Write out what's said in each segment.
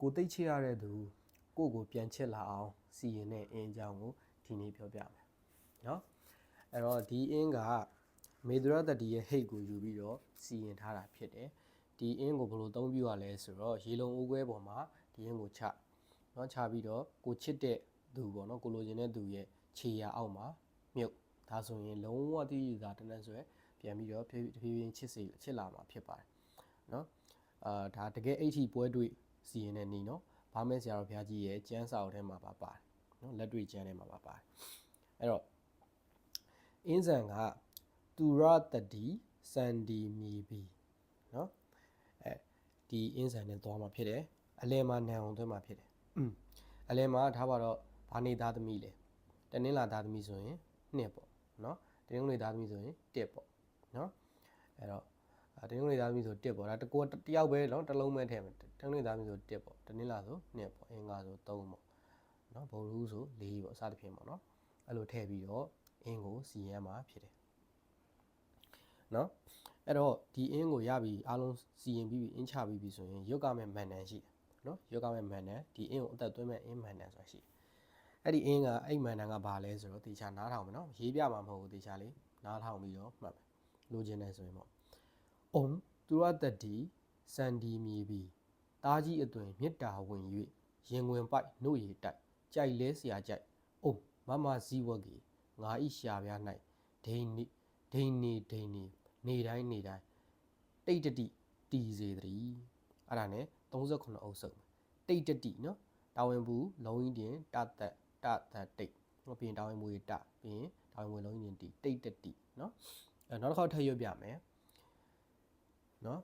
ကိုသိတ်ချရတဲ့သူကိုကိုပြန်ချစ်လာအောင်စီရင်တဲ့အင်းအကြောင်းကိုဒီနေ့ပြောပြမယ်เนาะအဲ့တော့ဒီအင်းကမေဒရတတီရဲ့ဟိတ်ကိုယူပြီးတော့စီရင်ထားတာဖြစ်တယ်ဒီအင်းကိုဘယ်လိုသုံးပြရလဲဆိုတော့ရေလုံအိုးခွဲပေါ်မှာဒီအင်းကိုချเนาะချပြီးတော့ကိုချစ်တဲ့သူပေါ့เนาะကိုလိုချင်တဲ့သူရဲ့ခြေရာအောက်မှာမြုပ်ဒါဆိုရင်လုံးဝတည်ရတာတန်းတန်းဆိုရယ်ပြန်ပြီးတော့ဖြည်းဖြည်းဖြည်းချစ်စေချစ်လာမှာဖြစ်ပါတယ်เนาะအာဒါတကယ်အဲ့ဒီပွဲတွေ့ စီရင်တဲ့နီးနော်ဘာမဲဆရာတော်ဘုရားကြီးရဲ့ကျမ်းစာအုပ်ထဲမှာပါပါတယ်နော်လက်တွေ့ကျမ်းထဲမှာပါပါတယ်အဲ့တော့အင်းဇံကသူရတတိစန္ဒီမီဘီနော်အဲဒီအင်းဇံနဲ့သွားမှာဖြစ်တယ်အလဲမှာနံအောင်သွင်းမှာဖြစ်တယ်အလဲမှာထားပါတော့ဘာနေသားသမီးလဲတနင်္လာသားသမီးဆိုရင်နှစ်ပေါ့နော်တနင်္ဂနွေသားသမီးဆိုရင်တစ်ပေါ့နော်အဲ့တော့ တနင်္ဂနွေသားသမီးဆို1ပေါ့ဒါတကောတယောက်ပဲနော်တစ်လုံးပဲထည့်မယ်တနင်္ဂနွေသားသမီးဆို1ပေါ့တနင်္လာဆို2ပေါ့အင်္ဂါဆို3ပေါ့နော်ဗုဒ္ဓဟူးဆို4ပေါ့အစသဖြင့်ပေါ့နော်အဲ့လိုထည့်ပြီးတော့အင်းကိုစီရမ်းမှာဖြစ်တယ်နော်အဲ့တော့ဒီအင်းကိုရပြီးအားလုံးစီရင်ပြီးပြီးအင်းချပြီးပြီဆိုရင်ယောဂမဲ့မန်တန်ရှိတယ်နော်ယောဂမဲ့မန်တန်ဒီအင်းကိုအသက်သွင်းမဲ့အင်းမန်တန်ဆိုတာရှိတယ်အဲ့ဒီအင်းကအဲ့မန်တန်ကဘာလဲဆိုတော့တေချာနားထောင်မယ်နော်ရေးပြမှာမဟုတ်ဘူးတေချာလေးနားထောင်ပြီးတော့မှတ်မယ်လိုချင်တယ်ဆိုရင်ပေါ့ ။အုံသူရတတိစန္ဒီမီဘီတားကြီးအသွင်မြစ်တာဝင်၍ရင်ဝင်ပိုက်နှုတ်ရည်တိုက်ကြိုက်လဲဆရာကြိုက်။အုံမမဇီဝကီငါဤရှာပြား၌ဒိန်နိဒိန်နိဒိန်နိနေတိုင်းနေတိုင်းတိတ်တတိတီစေတည်းအဲ့ဒါ ਨੇ 39အုပ်စုတိတ်တတိနော်တာဝန်ဘူးလုံးင်းတင်တတတတတိတ်နော်ပြီးရင်တာဝန်ဘူးတပြီးရင်တာဝန်ဘူးလုံးင်းတင်တိတ်တတိနော်အဲနောက်တစ်ခေါက်ထည့်ရွတ်ပြမယ် နော်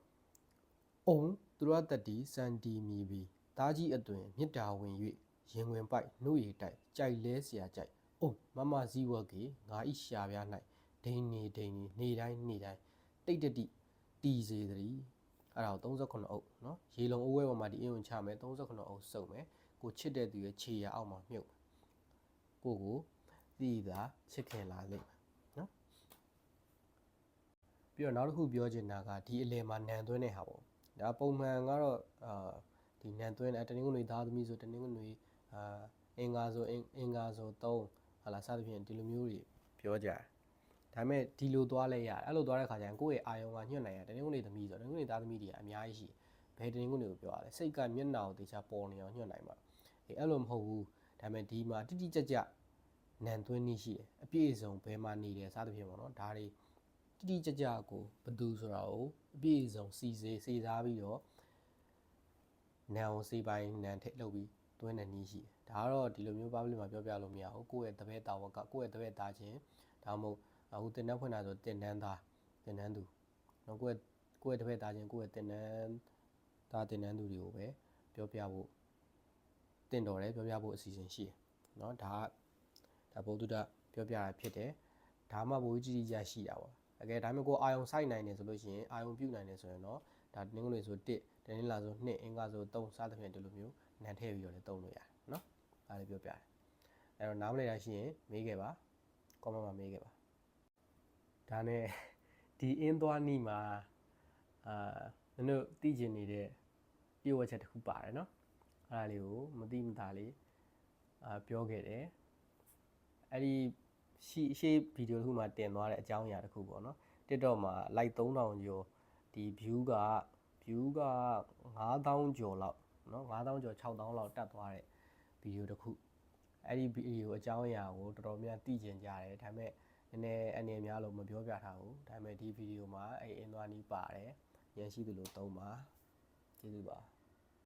အုံသူရတတိစန္ဒီမီဘီတားကြီးအသွင်မြစ်တာဝင်၍ရင်ဝင်ပိုက်နှုတ်ရည်တိုက်ကြိုက်လဲเสียကြိုက်အုံမမဇီဝကေငါဤရှာပြား၌ဒိန်နေဒိန်နေနေတိုင်းနေတိုင်းတိတ်တတိတီစေတည်းအဲ့ဒါကို38အုပ်เนาะရေလုံအုပ်ဝဲပေါ်မှာဒီအင်းဝင်ချမယ်38အုပ်စုပ်မယ်ကိုချစ်တဲ့သူရဲ့ခြေရအောက်မှာမြုပ်မယ်ကိုကိုသိတာချစ်ခင်လာလိမ့်မယ်เนาะ ပြီးတော့နောက်တစ်ခုပြောချင်တာကဒီအလယ်မှာနန်သွင်းတဲ့ဟာပေါ့ဒါပုံမှန်ကတော့အာဒီနန်သွင်းတဲ့တနင်္ဂနွေသားသမီးဆိုတနင်္ဂနွေအာအင်္ဂါဆိုအင်အင်္ဂါဆို3ဟာလာစသဖြင့်ဒီလိုမျိုးတွေပြောကြတယ်ဒါပေမဲ့ဒီလိုသွားလဲရတယ်အဲ့လိုသွားတဲ့ခါကျရင်ကိုယ့်ရဲ့အာယုံကညှွတ်နိုင်ရတနင်္ဂနွေသမီးဆိုတနင်္ဂနွေသားသမီးတွေကအများကြီးရှိဘယ်တနင်္ဂနွေကိုပြောရလဲစိတ်ကမျက်နှာကိုတေချာပေါ်နေအောင်ညှွတ်နိုင်မှာအေးအဲ့လိုမဟုတ်ဘူးဒါပေမဲ့ဒီမှာတိတိကျကျနန်သွင်းနေရှိတယ်အပြည့်အစုံဘယ်မှာနေတယ်စသဖြင့်ပေါ့နော်ဒါတွေ တိတိကျကျကိုဘသူဆိုတာကိုအပြည့်အစုံစီစေစေစားပြီးတော့နံကိုစီပိုင်းနံထည့်လုပ်ပြီးသွင်းတဲ့နည်းရှိတယ်ဒါကတော့ဒီလိုမျိုး public မှာပြောပြလို့မရဘူးကိုယ့်ရဲ့တပည့်တာဝကကိုယ့်ရဲ့တပည့်သားချင်းဒါမှမဟုတ်အခုတင်နန်းဖွင့်တာဆိုတင်နန်းသားတင်နန်းသူနော်ကိုယ့်ကိုယ့်ရဲ့တပည့်သားချင်းကိုယ့်ရဲ့တင်နန်းသားတင်နန်းသူတွေကိုပဲပြောပြဖို့တင်တော်တယ်ပြောပြဖို့အစီအစဉ်ရှိတယ်နော်ဒါဒါဗုဒ္ဓပြောပြတာဖြစ်တယ်ဒါမှပိုကြီးကြီးရရှိတာပါ အကယ်ဒါမှမဟုတ်ကိုအာယုံစိုက်နိုင်နေဆိုလို့ရှိရင်အာယုံပြုတ်နိုင်နေဆိုရင်တော့ဒါနင်းကလေးဆို1တနင်္လာဆို2အင်္ဂါဆို3စသဖြင့်ဒီလိုမျိုးနံထည့်ပြီးတော့လည်းသုံးလို့ရတယ်နော်ဒါလည်းပြောပြတယ်အဲ့တော့နားမလည်တာရှိရင်မေးခဲ့ပါ comment မှာမေးခဲ့ပါဒါနဲ့ဒီအင်းသွားနီးမှာအာနင်တို့သိကျင်နေတဲ့ပြည့်ဝချက်တစ်ခုပါတယ်နော်အဲ့ဒါလေးကိုမသိမသားလေးအာပြောခဲ့တယ်အဲ့ဒီ ရှိရှေ့ဗီဒီယိုတစ်ခုမှာတင်သွားတဲ့အကြောင်းအရာတစ်ခုပေါ့နော် TikTok မှာ like 3000ကျော်ဒီ view က view က9000ကျော်လောက်နော်9000ကျော်6000လောက်တက်သွားတဲ့ဗီဒီယိုတစ်ခုအဲ့ဒီဗီဒီယိုအကြောင်းအရာကိုတော်တော်များသိကျင်ကြတယ်ဒါပေမဲ့နည်းနည်းအနေများလို့မပြောပြထားဘူးဒါပေမဲ့ဒီဗီဒီယိုမှာအဲ့အင်းသွားနီးပါတယ်ရန်ရှိသလိုသုံးပါကျေးဇူးပါ